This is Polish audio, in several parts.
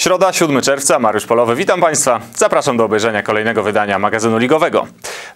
Środa, 7 czerwca, Mariusz Polowy, witam Państwa. Zapraszam do obejrzenia kolejnego wydania magazynu ligowego.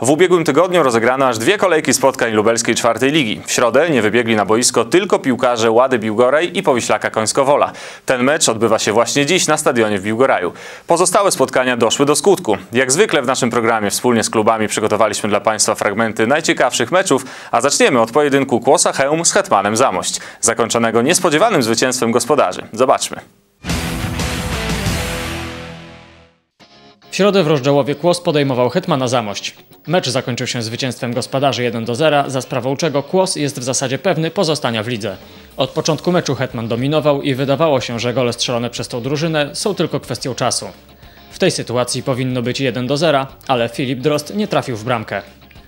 W ubiegłym tygodniu rozegrano aż dwie kolejki spotkań lubelskiej czwartej ligi. W środę nie wybiegli na boisko tylko piłkarze Łady Biłgoraj i Powiślaka Końskowola. Ten mecz odbywa się właśnie dziś na stadionie w Biłgoraju. Pozostałe spotkania doszły do skutku. Jak zwykle w naszym programie wspólnie z klubami przygotowaliśmy dla Państwa fragmenty najciekawszych meczów, a zaczniemy od pojedynku Kłosa Chełm z Hetmanem Zamość, zakończonego niespodziewanym zwycięstwem gospodarzy. Zobaczmy. W środę w Rozdziałowie Kłos podejmował Hetmana Zamość. Mecz zakończył się zwycięstwem gospodarzy 1 do 0, za sprawą czego Kłos jest w zasadzie pewny pozostania w lidze. Od początku meczu Hetman dominował i wydawało się, że gole strzelone przez tą drużynę są tylko kwestią czasu. W tej sytuacji powinno być 1 do 0, ale Filip Drost nie trafił w bramkę.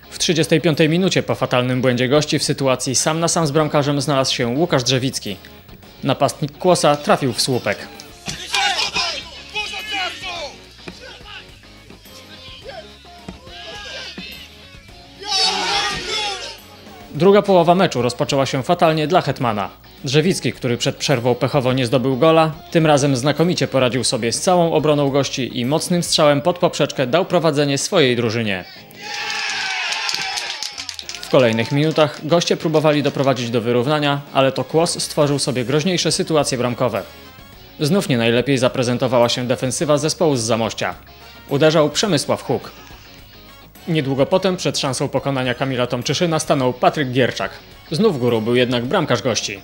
W 35 minucie po fatalnym błędzie gości w sytuacji sam na sam z bramkarzem znalazł się Łukasz Drzewicki. Napastnik Kłosa trafił w słupek. Druga połowa meczu rozpoczęła się fatalnie dla Hetmana. Drzewicki, który przed przerwą pechowo nie zdobył gola, tym razem znakomicie poradził sobie z całą obroną gości i mocnym strzałem pod poprzeczkę dał prowadzenie swojej drużynie. W kolejnych minutach goście próbowali doprowadzić do wyrównania, ale to Kłos stworzył sobie groźniejsze sytuacje bramkowe. Znów nie najlepiej zaprezentowała się defensywa zespołu z Zamościa. Uderzał Przemysław Huk. Niedługo potem przed szansą pokonania Kamila Tomczyszyna stanął Patryk Gierczak. Znów górą był jednak bramkarz gości.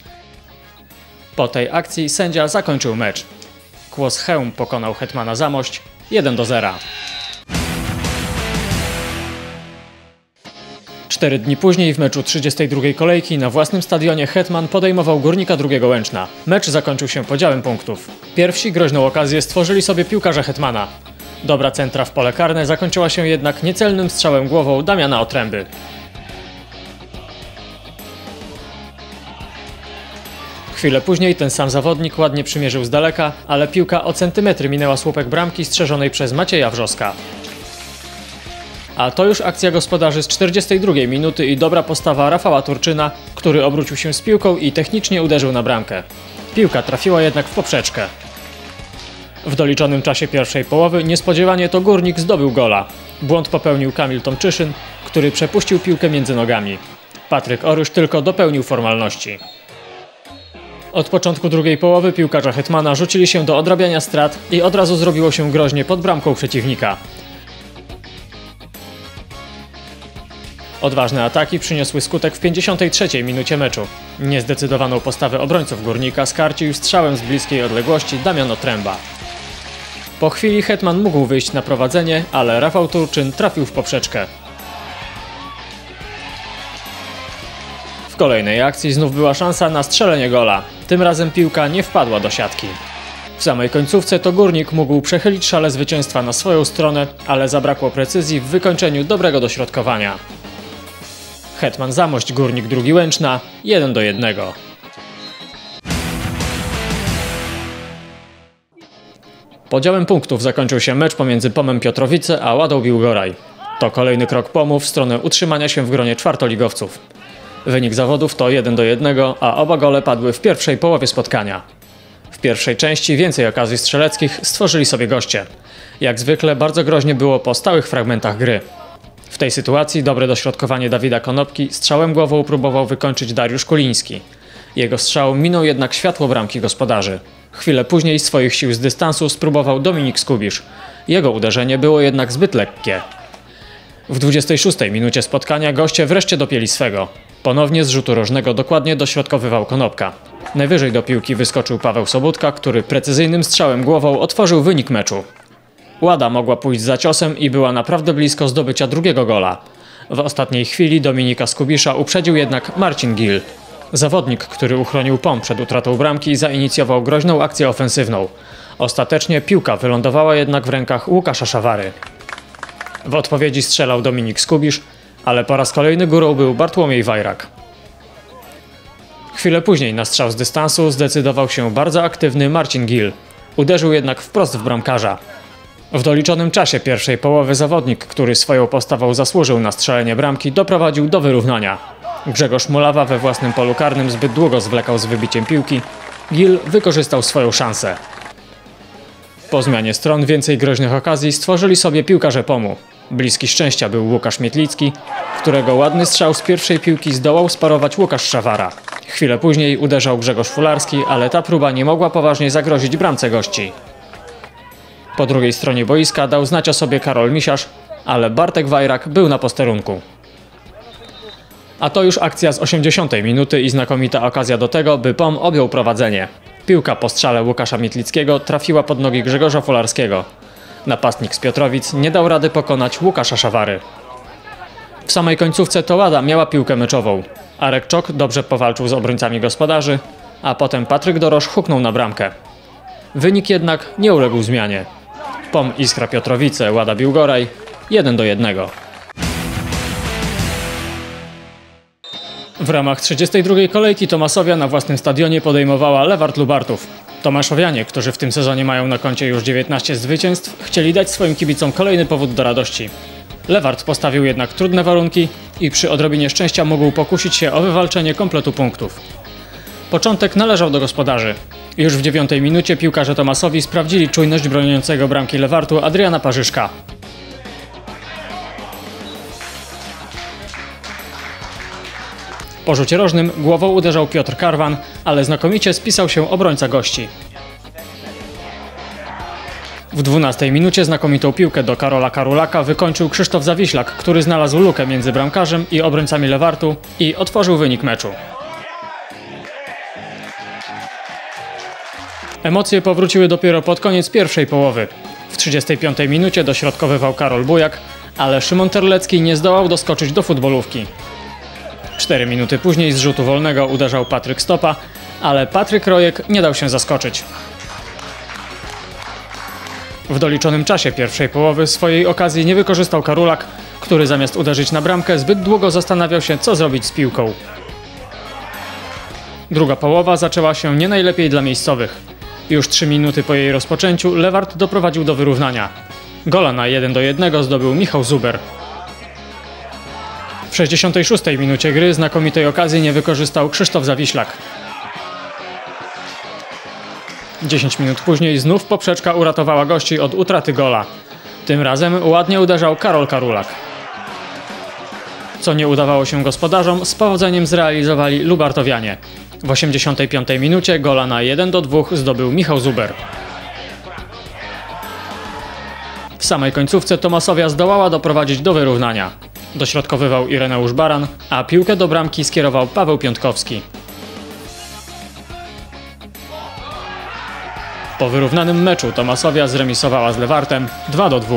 Po tej akcji sędzia zakończył mecz. Kłos Chełm pokonał Hetmana Zamość 1 do 0. Cztery dni później w meczu 32 kolejki na własnym stadionie Hetman podejmował Górnika drugiego Łęczna. Mecz zakończył się podziałem punktów. Pierwsi groźną okazję stworzyli sobie piłkarze Hetmana. Dobra centra w pole karne zakończyła się jednak niecelnym strzałem głową Damiana Otręby. Chwilę później ten sam zawodnik ładnie przymierzył z daleka, ale piłka o centymetry minęła słupek bramki strzeżonej przez Macieja Wrzoska. A to już akcja gospodarzy z 42 minuty i dobra postawa Rafała Turczyna, który obrócił się z piłką i technicznie uderzył na bramkę. Piłka trafiła jednak w poprzeczkę. W doliczonym czasie pierwszej połowy niespodziewanie to Górnik zdobył gola. Błąd popełnił Kamil Tomczyszyn, który przepuścił piłkę między nogami. Patryk Orysz tylko dopełnił formalności. Od początku drugiej połowy piłkarze Hetmana rzucili się do odrabiania strat i od razu zrobiło się groźnie pod bramką przeciwnika. Odważne ataki przyniosły skutek w 53 minucie meczu. Niezdecydowaną postawę obrońców Górnika skarcił strzałem z bliskiej odległości Damian Otręba. Po chwili Hetman mógł wyjść na prowadzenie, ale Rafał Turczyn trafił w poprzeczkę. W kolejnej akcji znów była szansa na strzelenie gola. Tym razem piłka nie wpadła do siatki. W samej końcówce to Górnik mógł przechylić szale zwycięstwa na swoją stronę, ale zabrakło precyzji w wykończeniu dobrego dośrodkowania. Hetman Zamość Górnik drugi Łęczna 1 do 1. Podziałem punktów zakończył się mecz pomiędzy Pomem Piotrowice a Ładą Biłgoraj. To kolejny krok Pomu w stronę utrzymania się w gronie czwartoligowców. Wynik zawodów to 1 do 1, a oba gole padły w pierwszej połowie spotkania. W pierwszej części więcej okazji strzeleckich stworzyli sobie goście. Jak zwykle bardzo groźnie było po stałych fragmentach gry. W tej sytuacji dobre dośrodkowanie Dawida Konopki strzałem głową próbował wykończyć Dariusz Kuliński. Jego strzał minął jednak światło bramki gospodarzy. Chwilę później swoich sił z dystansu spróbował Dominik Skubisz. Jego uderzenie było jednak zbyt lekkie. W 26 minucie spotkania goście wreszcie dopięli swego. Ponownie z rzutu rożnego dokładnie dośrodkowywał Konopka. Najwyżej do piłki wyskoczył Paweł Sobutka, który precyzyjnym strzałem głową otworzył wynik meczu. Łada mogła pójść za ciosem i była naprawdę blisko zdobycia drugiego gola. W ostatniej chwili Dominika Skubisza uprzedził jednak Marcin Gil. Zawodnik, który uchronił POM przed utratą bramki, zainicjował groźną akcję ofensywną. Ostatecznie piłka wylądowała jednak w rękach Łukasza Szawary. W odpowiedzi strzelał Dominik Skubisz, ale po raz kolejny górą był Bartłomiej Wajrak. Chwilę później na strzał z dystansu zdecydował się bardzo aktywny Marcin Gil. Uderzył jednak wprost w bramkarza. W doliczonym czasie pierwszej połowy zawodnik, który swoją postawą zasłużył na strzelenie bramki, doprowadził do wyrównania. Grzegorz Mulawa we własnym polu karnym zbyt długo zwlekał z wybiciem piłki. Gil wykorzystał swoją szansę. Po zmianie stron więcej groźnych okazji stworzyli sobie piłkarze Pomu. Bliski szczęścia był Łukasz Mietlicki, którego ładny strzał z pierwszej piłki zdołał sparować Łukasz Szawara. Chwilę później uderzał Grzegorz Fularski, ale ta próba nie mogła poważnie zagrozić bramce gości. Po drugiej stronie boiska dał znać o sobie Karol Misiarz, ale Bartek Wajrak był na posterunku. A to już akcja z 80 minuty i znakomita okazja do tego, by POM objął prowadzenie. Piłka po strzale Łukasza Mietlickiego trafiła pod nogi Grzegorza Fularskiego. Napastnik z Piotrowic nie dał rady pokonać Łukasza Szawary. W samej końcówce Tołada miała piłkę meczową. Arek Czok dobrze powalczył z obrońcami gospodarzy, a potem Patryk Dorosz huknął na bramkę. Wynik jednak nie uległ zmianie. POM Iskra Piotrowice, Łada Biłgoraj 1 do 1. W ramach 32. kolejki Tomasowia na własnym stadionie podejmowała Lewart Lubartów. Tomaszowianie, którzy w tym sezonie mają na koncie już 19 zwycięstw, chcieli dać swoim kibicom kolejny powód do radości. Lewart postawił jednak trudne warunki i przy odrobinie szczęścia mógł pokusić się o wywalczenie kompletu punktów. Początek należał do gospodarzy. Już w dziewiątej minucie piłkarze Tomasowi sprawdzili czujność broniącego bramki Lewartu Adriana Parzyszka. Po rzucie rożnym głową uderzał Piotr Karwan, ale znakomicie spisał się obrońca gości. W 12 minucie znakomitą piłkę do Karola Karulaka wykończył Krzysztof Zawiślak, który znalazł lukę między bramkarzem i obrońcami Lewartu i otworzył wynik meczu. Emocje powróciły dopiero pod koniec pierwszej połowy. W 35 minucie dośrodkowywał Karol Bujak, ale Szymon Terlecki nie zdołał doskoczyć do futbolówki. Cztery minuty później z rzutu wolnego uderzał Patryk Stopa, ale Patryk Rojek nie dał się zaskoczyć. W doliczonym czasie pierwszej połowy swojej okazji nie wykorzystał Karulak, który zamiast uderzyć na bramkę zbyt długo zastanawiał się co zrobić z piłką. Druga połowa zaczęła się nie najlepiej dla miejscowych. Już trzy minuty po jej rozpoczęciu Lewart doprowadził do wyrównania. Gola na 1 do 1 zdobył Michał Zuber. W 66 minucie gry znakomitej okazji nie wykorzystał Krzysztof Zawiślak. 10 minut później znów poprzeczka uratowała gości od utraty gola. Tym razem ładnie uderzał Karol Karulak. Co nie udawało się gospodarzom, z powodzeniem zrealizowali Lubartowianie. W 85 minucie gola na 1 do 2 zdobył Michał Zuber. W samej końcówce Tomasowia zdołała doprowadzić do wyrównania. Dośrodkowywał Ireneusz Baran, a piłkę do bramki skierował Paweł Piątkowski. Po wyrównanym meczu Tomasowia zremisowała z Lewartem 2 do 2.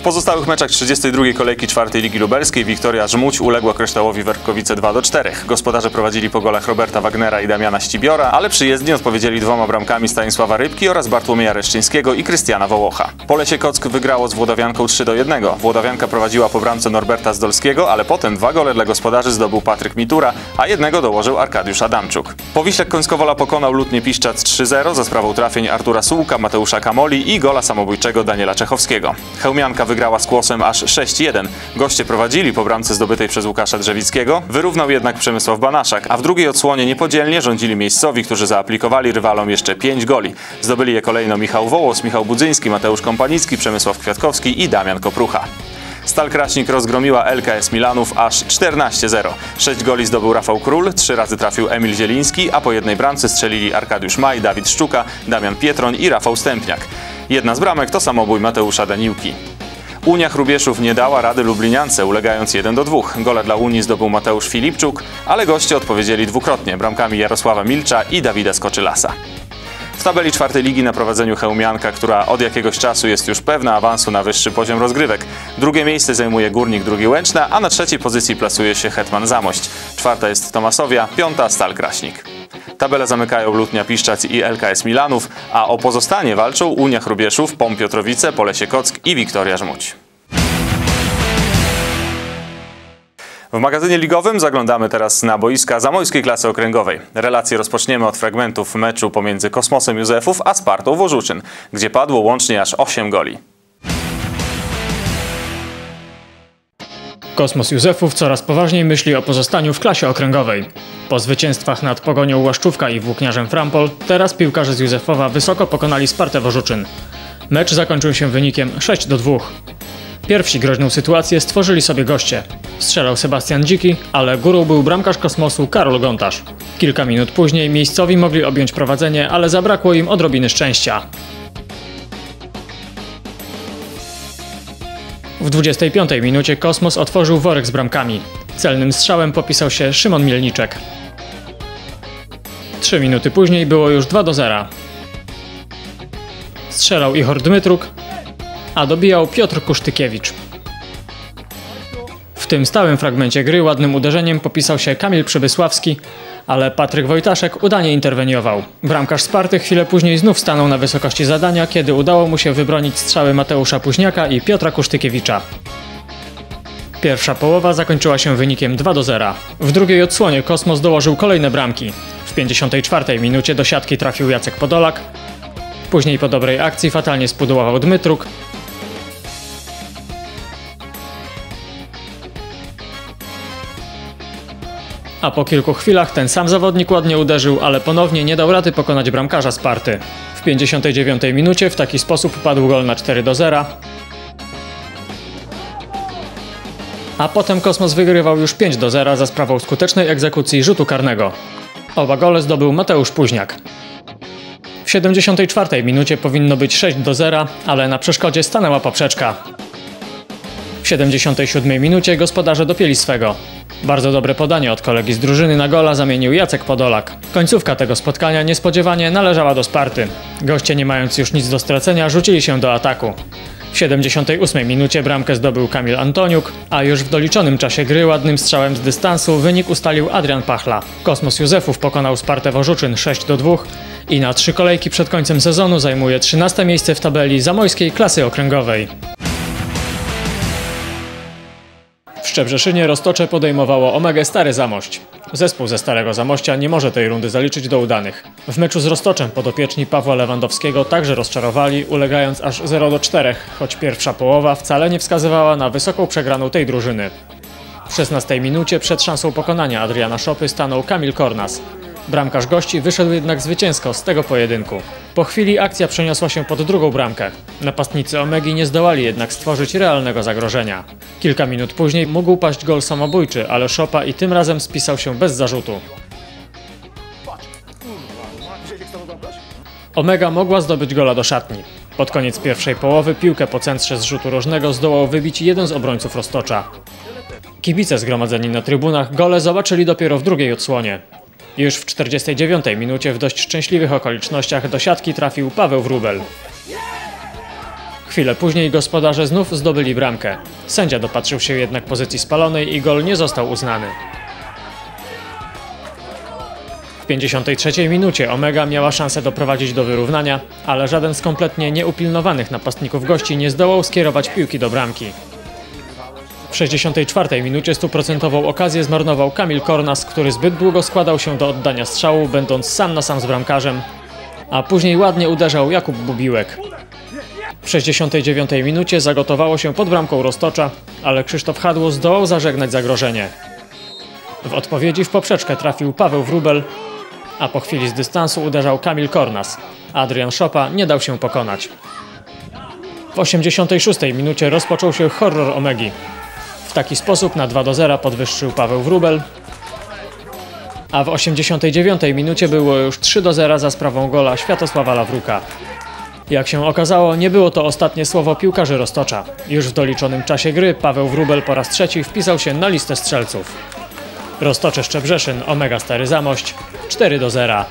W pozostałych meczach 32. kolejki czwartej Ligi Lubelskiej Wiktoria Żmuć uległa Kryształowi Werkowice 2 do 4. Gospodarze prowadzili po golach Roberta Wagnera i Damiana Ścibiora, ale przyjezdni odpowiedzieli dwoma bramkami Stanisława Rybki oraz Bartłomieja Reszczyńskiego i Krystiana Wołocha. Polesie Kock wygrało z Włodawianką 3 do 1. Włodawianka prowadziła po bramce Norberta Zdolskiego, ale potem dwa gole dla gospodarzy zdobył Patryk Mitura, a jednego dołożył Arkadiusz Adamczuk. Powiślek Końskowola pokonał Lutnie Piszczac 3-0 za sprawą trafień Artura Sułka, Mateusza Kamoli i gola samobójczego Daniela Czechowskiego. Chełmianka wygrała z kłosem aż 6-1. Goście prowadzili po bramce zdobytej przez Łukasza Drzewickiego, wyrównał jednak Przemysław Banaszak, a w drugiej odsłonie niepodzielnie rządzili miejscowi, którzy zaaplikowali rywalom jeszcze 5 goli. Zdobyli je kolejno Michał Wołos, Michał Budzyński, Mateusz Kompanicki, Przemysław Kwiatkowski i Damian Koprucha. Stal Kraśnik rozgromiła LKS Milanów aż 14-0. Sześć goli zdobył Rafał Król, trzy razy trafił Emil Zieliński, a po jednej bramce strzelili Arkadiusz Maj, Dawid Szczuka, Damian Pietroń i Rafał Stępniak. Jedna z bramek to samobój Mateusza Daniłki. Unia Hrubieszów nie dała rady Lubliniance, ulegając 1 do 2. Gole dla Unii zdobył Mateusz Filipczuk, ale goście odpowiedzieli dwukrotnie bramkami Jarosława Milcza i Dawida Skoczylasa. W tabeli czwartej ligi na prowadzeniu Chełmianka, która od jakiegoś czasu jest już pewna awansu na wyższy poziom rozgrywek. Drugie miejsce zajmuje Górnik Drugi Łęczna, a na trzeciej pozycji plasuje się Hetman Zamość. Czwarta jest Tomasowia, piąta Stal Kraśnik. Tabelę zamykają Lutnia Piszczac i LKS Milanów, a o pozostanie walczą Unia Hrubieszów, POM Piotrowice, Polesie Kock i Wiktoria Żmuć. W magazynie ligowym zaglądamy teraz na boiska zamojskiej klasy okręgowej. Relacje rozpoczniemy od fragmentów meczu pomiędzy Kosmosem Józefów a Spartą Wożuczyn, gdzie padło łącznie aż 8 goli. Kosmos Józefów coraz poważniej myśli o pozostaniu w klasie okręgowej. Po zwycięstwach nad Pogonią Łaszczówka i Włókniarzem Frampol, teraz piłkarze z Józefowa wysoko pokonali Spartę Wożuczyn. Mecz zakończył się wynikiem 6 do 2. Pierwsi groźną sytuację stworzyli sobie goście. Strzelał Sebastian Dziki, ale górą był bramkarz kosmosu Karol Gontarz. Kilka minut później miejscowi mogli objąć prowadzenie, ale zabrakło im odrobiny szczęścia. W 25 minucie Kosmos otworzył worek z bramkami. Celnym strzałem popisał się Szymon Mielniczek. Trzy minuty później było już 2 do 0. Strzelał Ichor Dmytruk, a dobijał Piotr Kusztykiewicz. Tym stałym fragmencie gry ładnym uderzeniem popisał się Kamil Przybysławski, ale Patryk Wojtaszek udanie interweniował. Bramkarz Sparty chwilę później znów stanął na wysokości zadania, kiedy udało mu się wybronić strzały Mateusza Puźniaka i Piotra Kusztykiewicza. Pierwsza połowa zakończyła się wynikiem 2 do 0. W drugiej odsłonie Kosmos dołożył kolejne bramki. W 54 minucie do siatki trafił Jacek Podolak. Później po dobrej akcji fatalnie spudował Dmytruk, A po kilku chwilach ten sam zawodnik ładnie uderzył, ale ponownie nie dał rady pokonać bramkarza Sparty. W 59 minucie w taki sposób padł gol na 4 do 0. A potem Kosmos wygrywał już 5 do 0 za sprawą skutecznej egzekucji rzutu karnego. Oba gole zdobył Mateusz Późniak. W 74 minucie powinno być 6 do 0, ale na przeszkodzie stanęła poprzeczka. W 77 minucie gospodarze dopieli swego. Bardzo dobre podanie od kolegi z drużyny na gola zamienił Jacek Podolak. Końcówka tego spotkania niespodziewanie należała do Sparty. Goście nie mając już nic do stracenia rzucili się do ataku. W 78 minucie bramkę zdobył Kamil Antoniuk, a już w doliczonym czasie gry ładnym strzałem z dystansu wynik ustalił Adrian Pachla. Kosmos Józefów pokonał Spartę Wożuczyn 6 do 2 i na trzy kolejki przed końcem sezonu zajmuje 13 miejsce w tabeli zamojskiej klasy okręgowej. Szczebrzeszynie Roztocze podejmowało Omegę Stary Zamość. Zespół ze Starego Zamościa nie może tej rundy zaliczyć do udanych. W meczu z Roztoczem podopieczni Pawła Lewandowskiego także rozczarowali, ulegając aż 0 do 4, choć pierwsza połowa wcale nie wskazywała na wysoką przegraną tej drużyny. W 16 minucie przed szansą pokonania Adriana Szopy stanął Kamil Kornas. Bramkarz gości wyszedł jednak zwycięsko z tego pojedynku. Po chwili akcja przeniosła się pod drugą bramkę. Napastnicy Omegi nie zdołali jednak stworzyć realnego zagrożenia. Kilka minut później mógł paść gol samobójczy, ale Szopa i tym razem spisał się bez zarzutu. Omega mogła zdobyć gola do szatni. Pod koniec pierwszej połowy piłkę po centrze z rzutu rożnego zdołał wybić jeden z obrońców Roztocza. Kibice zgromadzeni na trybunach gole zobaczyli dopiero w drugiej odsłonie. Już w 49 minucie w dość szczęśliwych okolicznościach do siatki trafił Paweł Wróbel. Chwilę później gospodarze znów zdobyli bramkę. Sędzia dopatrzył się jednak pozycji spalonej i gol nie został uznany. W 53 minucie Omega miała szansę doprowadzić do wyrównania, ale żaden z kompletnie nieupilnowanych napastników gości nie zdołał skierować piłki do bramki. W 64 minucie stuprocentową okazję zmarnował Kamil Kornas, który zbyt długo składał się do oddania strzału, będąc sam na sam z bramkarzem, a później ładnie uderzał Jakub Bubiłek. W 69 minucie zagotowało się pod bramką Roztocza, ale Krzysztof Hadło zdołał zażegnać zagrożenie. W odpowiedzi w poprzeczkę trafił Paweł Wróbel, a po chwili z dystansu uderzał Kamil Kornas. Adrian Szopa nie dał się pokonać. W 86 minucie rozpoczął się horror Omegi. W taki sposób na 2 do 0 podwyższył Paweł Wróbel, a w 89 minucie było już 3 do 0 za sprawą gola Światosława Lawruka. Jak się okazało, nie było to ostatnie słowo piłkarzy Roztocza. Już w doliczonym czasie gry Paweł Wróbel po raz trzeci wpisał się na listę strzelców. Roztocze Szczebrzeszyn, Omega Stary Zamość 4 do 0.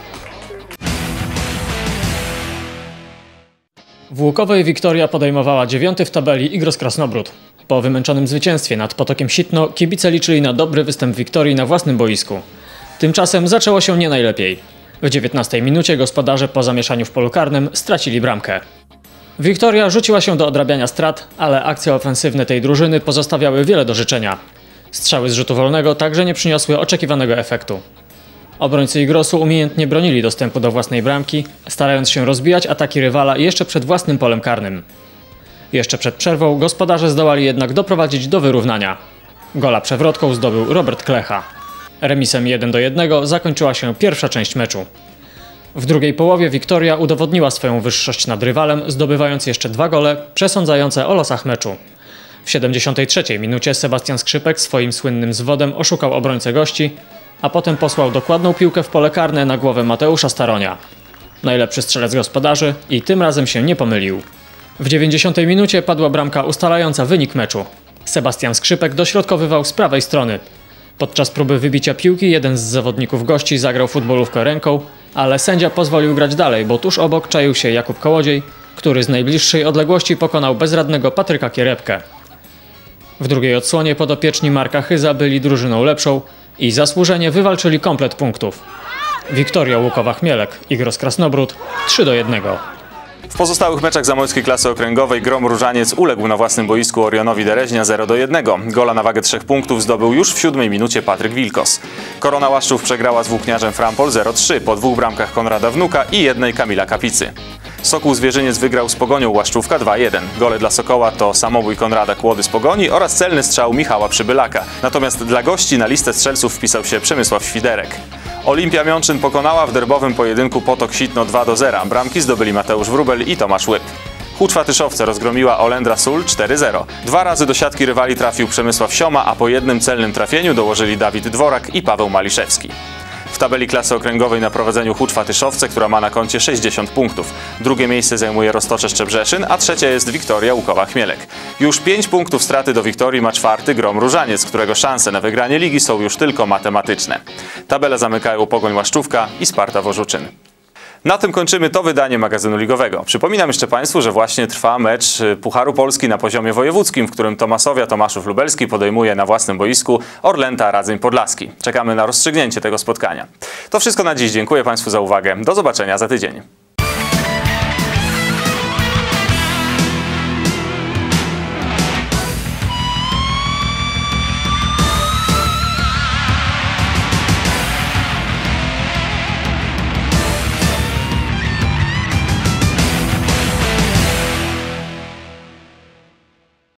W Łukowej Wiktoria podejmowała dziewiąty w tabeli Igros Krasnobród. Po wymęczonym zwycięstwie nad Potokiem Sitno kibice liczyli na dobry występ Wiktorii na własnym boisku. Tymczasem zaczęło się nie najlepiej. W 19 minucie gospodarze po zamieszaniu w polu karnym stracili bramkę. Wiktoria rzuciła się do odrabiania strat, ale akcje ofensywne tej drużyny pozostawiały wiele do życzenia. Strzały z rzutu wolnego także nie przyniosły oczekiwanego efektu. Obrońcy Igrosu umiejętnie bronili dostępu do własnej bramki, starając się rozbijać ataki rywala jeszcze przed własnym polem karnym. Jeszcze przed przerwą gospodarze zdołali jednak doprowadzić do wyrównania. Gola przewrotką zdobył Robert Klecha. Remisem 1 do 1 zakończyła się pierwsza część meczu. W drugiej połowie Wiktoria udowodniła swoją wyższość nad rywalem, zdobywając jeszcze dwa gole przesądzające o losach meczu. W 73 minucie Sebastian Skrzypek swoim słynnym zwodem oszukał obrońcę gości, a potem posłał dokładną piłkę w pole karne na głowę Mateusza Staronia. Najlepszy strzelec gospodarzy i tym razem się nie pomylił. W 90 minucie padła bramka ustalająca wynik meczu. Sebastian Skrzypek dośrodkowywał z prawej strony. Podczas próby wybicia piłki jeden z zawodników gości zagrał futbolówkę ręką, ale sędzia pozwolił grać dalej, bo tuż obok czaił się Jakub Kołodziej, który z najbliższej odległości pokonał bezradnego Patryka Kierepkę. W drugiej odsłonie podopieczni Marka Chyza byli drużyną lepszą i zasłużenie wywalczyli komplet punktów. Wiktoria Łukowa-Chmielek, Igros Krasnobród 3 do 1. W pozostałych meczach zamojskiej klasy okręgowej Grom Różaniec uległ na własnym boisku Orionowi Dereźnia 0 do 1. Gola na wagę trzech punktów zdobył już w siódmej minucie Patryk Wilkos. Korona Łaszczów przegrała z włókniarzem Frampol 0-3 po dwóch bramkach Konrada Wnuka i jednej Kamila Kapicy. Sokół Zwierzyniec wygrał z Pogonią Łaszczówka 2-1. Gole dla Sokoła to samobój Konrada Kłody z Pogoni oraz celny strzał Michała Przybylaka. Natomiast dla gości na listę strzelców wpisał się Przemysław Świderek. Olimpia Miączyn pokonała w derbowym pojedynku Potok Sitno 2 do 0. Bramki zdobyli Mateusz Wrubel i Tomasz Łyb. Huczwa Tyszowce rozgromiła Olendra Sól 4-0. Dwa razy do siatki rywali trafił Przemysław Sioma, a po jednym celnym trafieniu dołożyli Dawid Dworak i Paweł Maliszewski. W tabeli klasy okręgowej na prowadzeniu Huczwa Tyszowce, która ma na koncie 60 punktów. Drugie miejsce zajmuje Roztocze Szczebrzeszyn, a trzecie jest Wiktoria Łukowa-Chmielek. Już 5 punktów straty do Wiktorii ma czwarty Grom Różaniec, którego szanse na wygranie ligi są już tylko matematyczne. Tabelę zamykają Pogoń Łaszczówka i Sparta Wożuczyn. Na tym kończymy to wydanie magazynu ligowego. Przypominam jeszcze Państwu, że właśnie trwa mecz y, Pucharu Polski na poziomie wojewódzkim, w którym Tomasowia Tomaszów Lubelski podejmuje na własnym boisku Orlęta Radzyń Podlaski. Czekamy na rozstrzygnięcie tego spotkania. To wszystko na dziś. Dziękuję Państwu za uwagę. Do zobaczenia za tydzień.